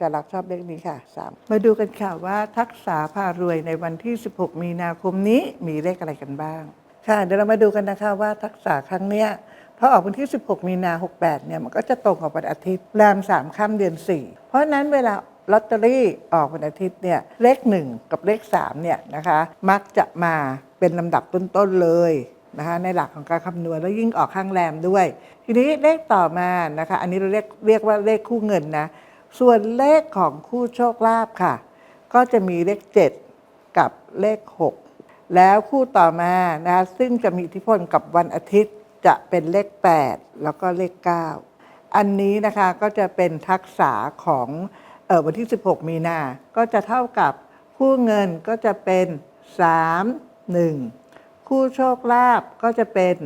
จะรักชอบเลขนี้ค่ะสามมาดูกันค่ะว่าทักษะพารวยในวันที่ 16 มีนาคมนี้มีเลขอะไรกันบ้าง ค่ะ เดี๋ยวเรามาดูกันนะคะว่าทักษะครั้งเนี้ยพอออกวันที่ 16 มีนา 68 เนี่ยมันก็จะตรงกับวันอาทิตย์แรม3ค่ำเดือน 4 เพราะฉะนั้นเวลาลอตเตอรี่ออกวันอาทิตย์เนี่ยเลข 1 กับเลข 3 เนี่ยนะคะ มักจะมาเป็นลำดับต้น ๆ เลยนะคะในหลักของการคำนวณแล้วยิ่งออกข้างแรมด้วย ทีนี้เลขต่อมานะคะ อันนี้เราเรียกเรียกว่าเลขคู่เงินนะ ส่วนเลขของคู่โชคลาภค่ะ ก็จะมีเลข 7 กับเลข 6 แล้วคู่ต่อมานะคะซึ่งจะมีอิทธิพลกับวันอาทิตย์จะเป็นเลข 8 แล้วก็เลข 9 อันนี้นะคะก็จะเป็นทักษะของออวันที่ 16 มีนา ก็จะเท่ากับคู่เงินก็จะเป็น 3 1 คู่โชคลาภก็จะเป็น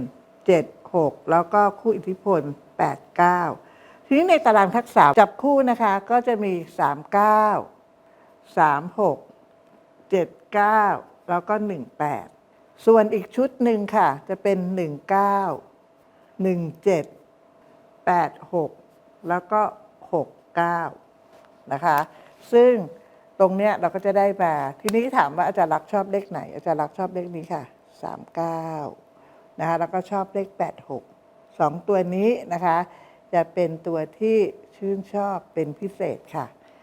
7 6 แล้วก็คู่อิทธิพล 8 9 ทีนี้ในตารางทักษะจับคู่นะคะ ก็จะมี 3 9 3 6 7 9 แล้วก็ 18 ส่วนอีกชุดหนึ่งค่ะ จะเป็น 19 17 86 แล้วก็ 69 นะคะ ซึ่งตรงเนี้ยเราก็จะได้มา ทีนี้ถามว่าอาจารย์รักชอบเลขไหน อาจารย์รักชอบเลขนี้ค่ะ 39 นะคะ แล้วก็ชอบเลข 86สองตัวนี้นะคะ จะเป็นตัวที่ชื่นชอบเป็นพิเศษค่ะ